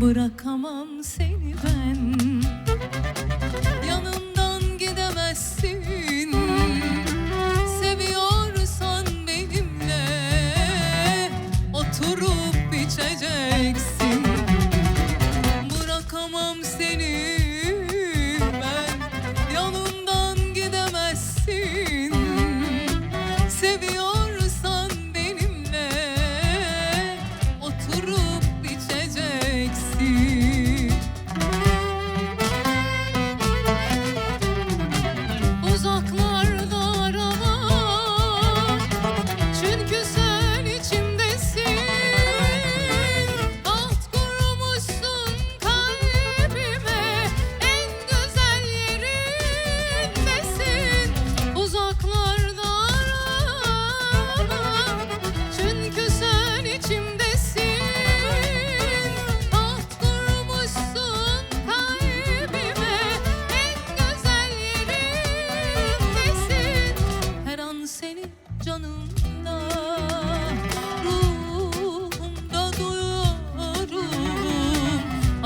Bırakamam seni ben.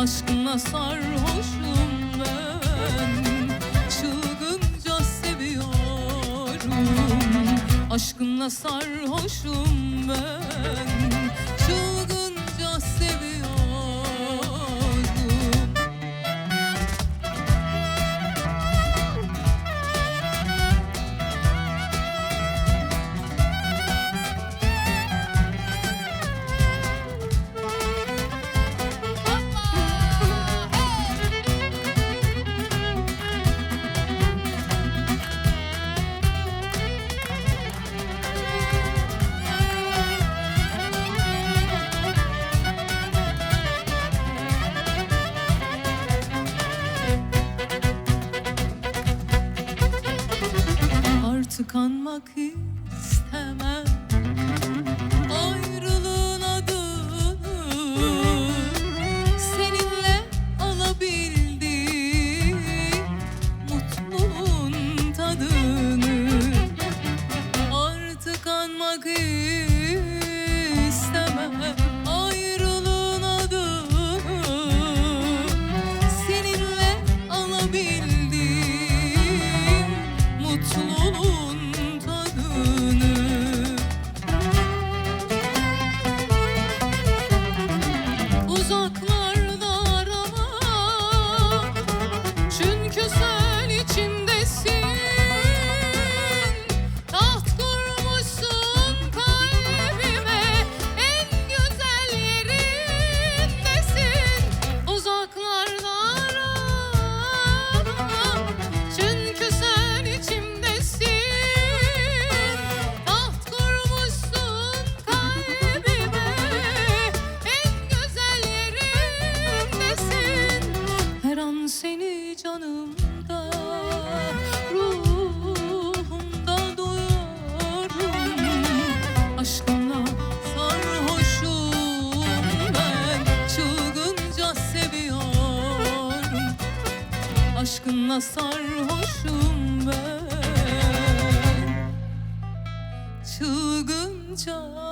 Aşkına sarhoşum ben. Çılgınca seviyorum. Aşkına sarhoşum ben. Çılgınca tıkanmak istemem sana sarhoşum ben. Çılgınca